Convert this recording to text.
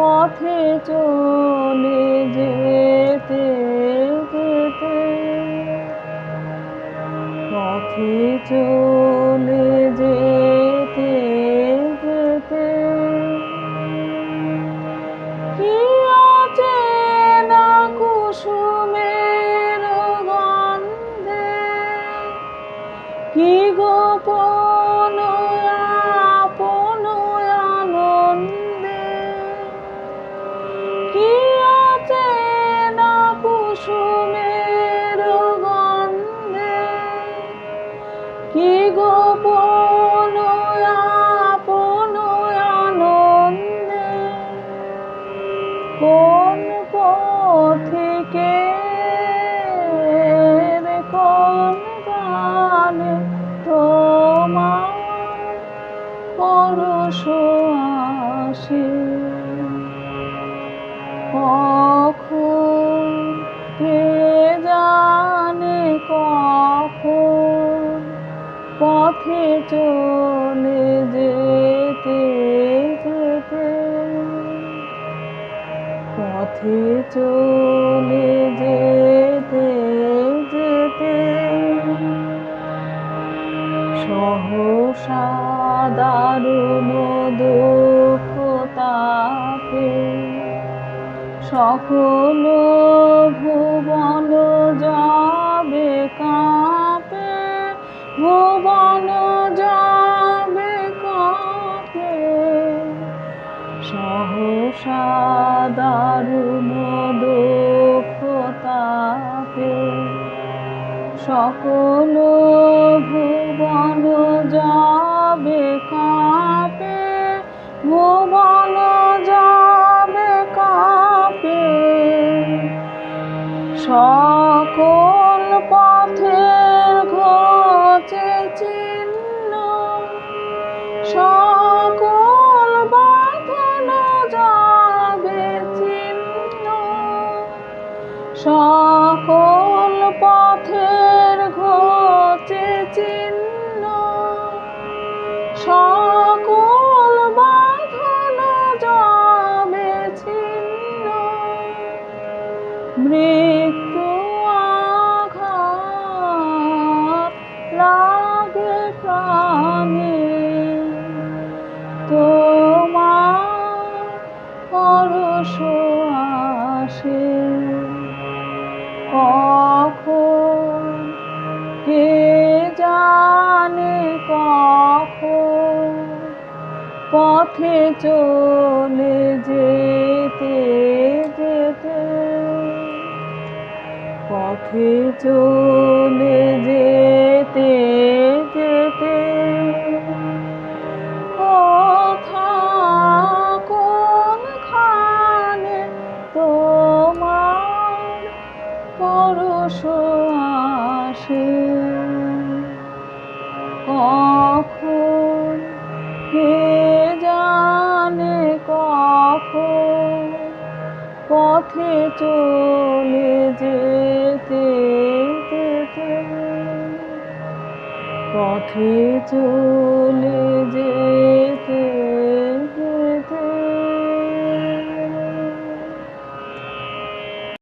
পথে চলে যেতে যেতে। পথে চলে যেতে যেতে। কি আছে না কুসুমের গন্ধে? কি গোপন পরশ আসে। কখন কে জানে কখন পথে চলে যেতে যেতে। পথে চলে যেতে যেতে সহসা দারুণ সকল ভুবন যাবে কাঁপে ভুবন যাবে কাঁপে। সহসা দারুণ দুঃখ তাপে। সকল সকল পথের ঘটে চিহ্ন সকল বাঁধন যাবে চিহ্ন পরশ আসে। কখন কে জানে কখন পথে চলে যেতে যেতে। পথে চলে পরশ আসে কখন কে জানে কখন পথে চলে যেতে। পথে চলে